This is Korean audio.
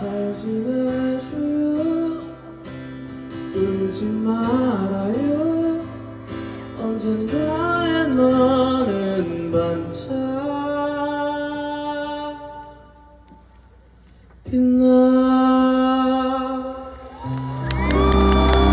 잘 지내줘요. 울지 말아요. 언젠가의 너는 반짝 빛나